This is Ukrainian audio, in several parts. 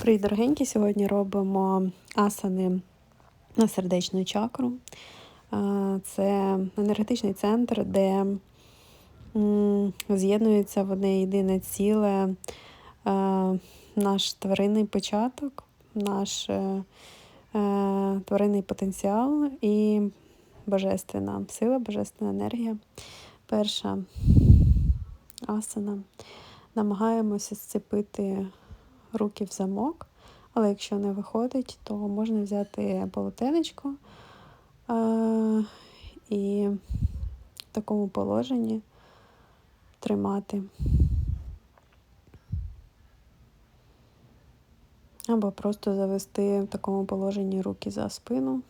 Привіт, дорогенькі! Сьогодні робимо асани на сердечну чакру. Це енергетичний центр, де з'єднується в одне єдине ціле наш тваринний початок, наш е, е, тваринний потенціал і божественна сила, божественна енергія. Перша асана. Намагаємося зцепити руки в замок, але якщо не виходить, то можна взяти полотенечко а, і в такому положенні тримати. Або просто завести в такому положенні руки за спину.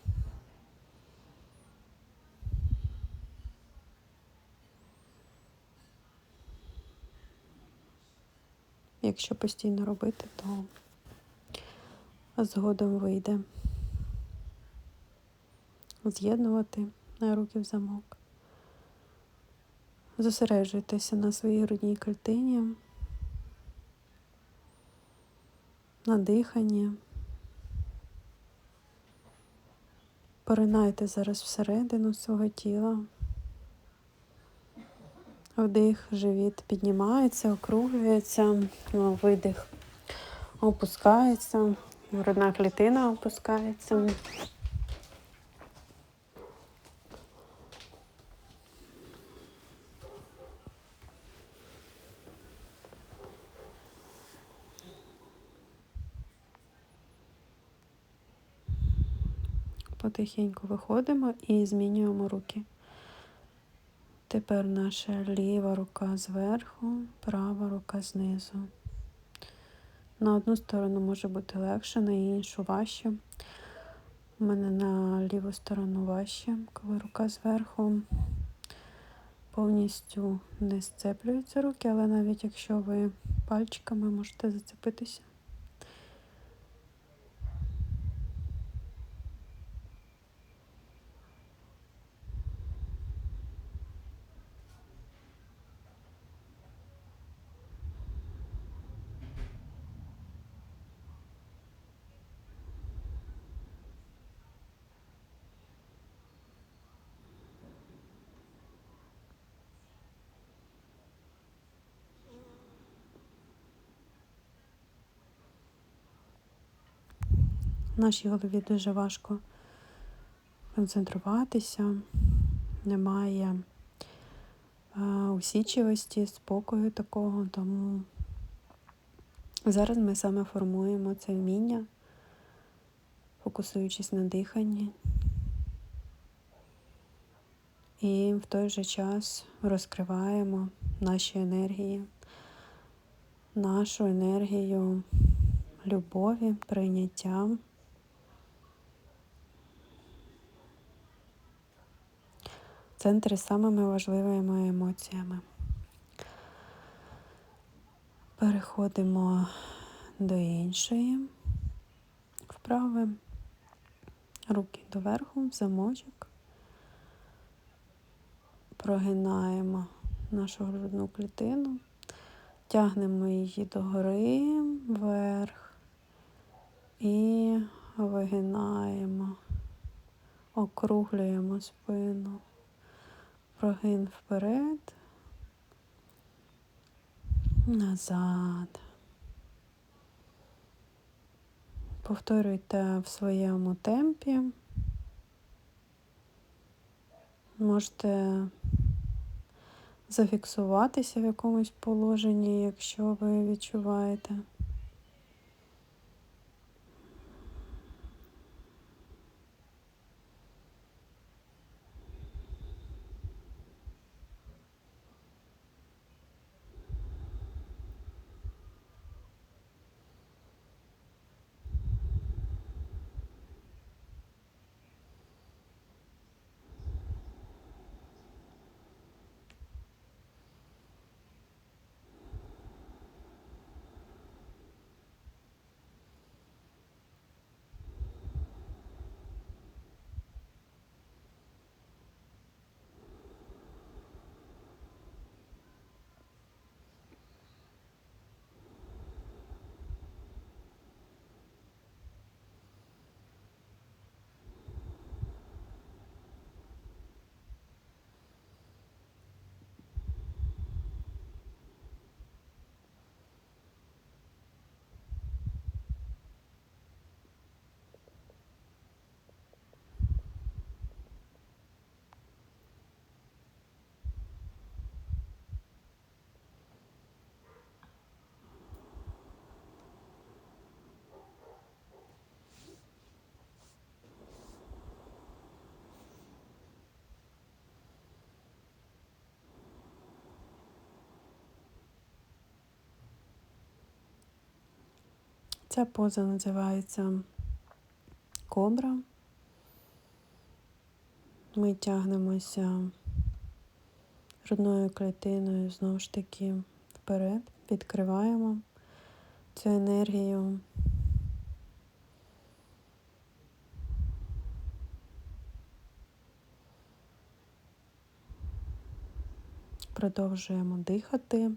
Якщо постійно робити, то згодом вийде з'єднувати руки в замок. Зосереджуйтеся на своїй грудній клітині, на диханні. Поринайте зараз всередину свого тіла. Вдих, живіт піднімається, округлюється, видих опускається, грудна клітина опускається. Потихеньку виходимо і змінюємо руки. Тепер наша ліва рука зверху, права рука знизу. На одну сторону може бути легше, на іншу важче. У мене на ліву сторону важче, коли рука зверху. Повністю не сцеплюються руки, але навіть якщо ви пальчиками можете зацепитися. В нашій голові дуже важко концентруватися, немає е, усічливості, спокою такого, тому зараз ми саме формуємо це вміння, фокусуючись на диханні. І в той же час розкриваємо наші енергії, нашу енергію любові, прийняття. Центри самими важливими емоціями. Переходимо до іншої вправи. Руки доверху, в замочок. Прогинаємо нашу грудну клітину, тягнемо її догори, вверх і вигинаємо, округлюємо спину, прогин вперед, назад. Повторюйте в своєму темпі. Можете зафіксуватися в якомусь положенні, якщо ви відчуваєте. Ця поза називається кобра. Ми тягнемося грудною клітиною знову ж таки вперед, відкриваємо цю енергію. Продовжуємо дихати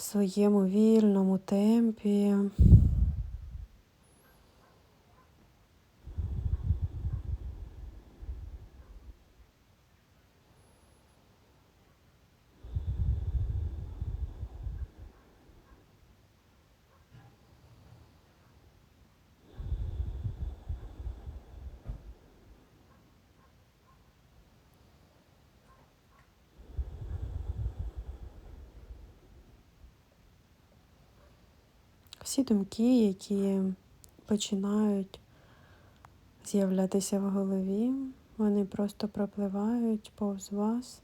своєму вільному темпі. Всі думки, які починають з'являтися в голові, вони просто пропливають повз вас.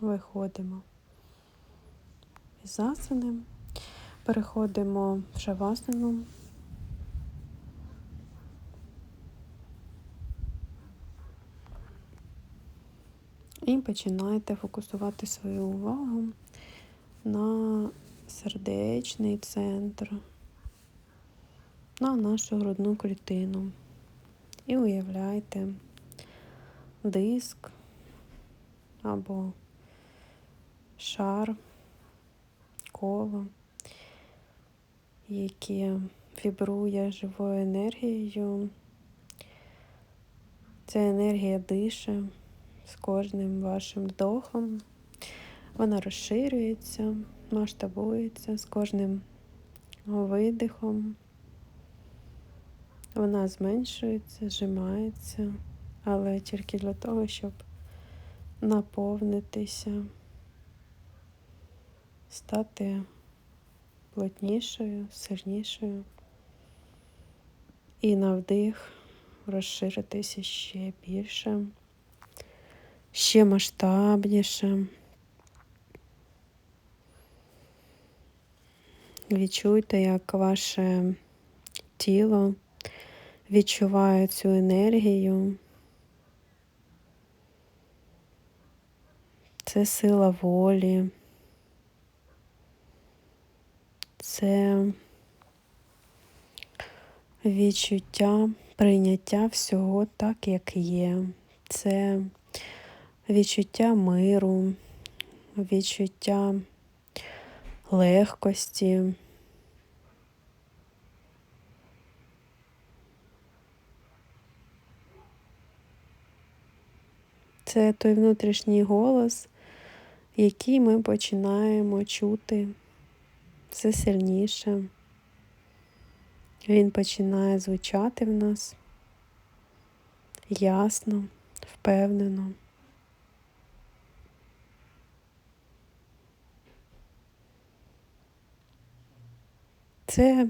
Виходимо із асани, переходимо в шавасану. І починаєте фокусувати свою увагу на сердечний центр, на нашу грудну клітину. І уявляйте диск або шар, коло, яке вібрує живою енергією. Ця енергія дише з кожним вашим вдохом. Вона розширюється, масштабується з кожним видихом. Вона зменшується, зжимається, але тільки для того, щоб наповнитися, стати плотнішою, сильнішою і на вдих розширитися ще більше, ще масштабніше. Відчуйте, як ваше тіло відчуває цю енергію. Це сила волі, це відчуття прийняття всього так, як є. Це відчуття миру, відчуття легкості. Це той внутрішній голос, який ми починаємо чути все сильніше. Він починає звучати в нас ясно, впевнено. Це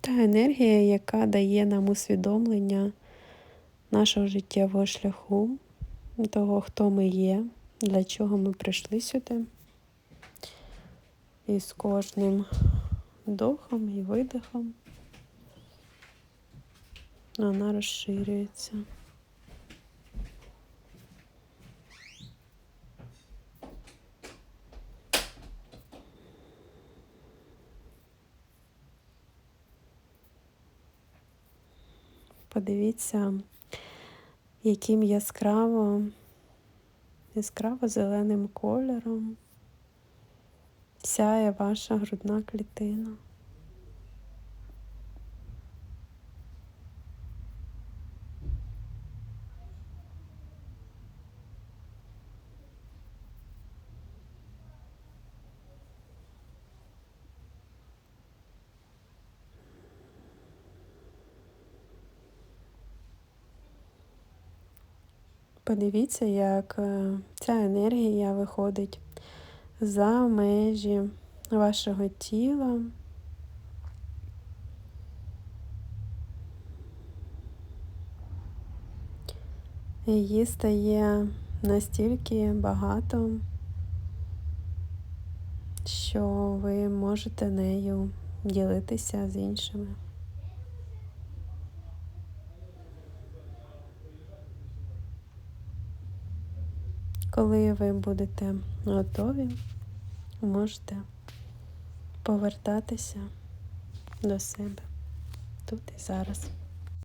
та енергія, яка дає нам усвідомлення нашого життєвого шляху, того, хто ми є, для чого ми прийшли сюди. І з кожним вдохом і видихом вона розширюється. Подивіться, яким яскраво, яскраво зеленим кольором сяє ваша грудна клітина. Подивіться, як е, ця енергія виходить за межі вашого тіла. Її стає настільки багато, що ви можете нею ділитися з іншими. Коли ви будете готові, можете повертатися до себе тут і зараз.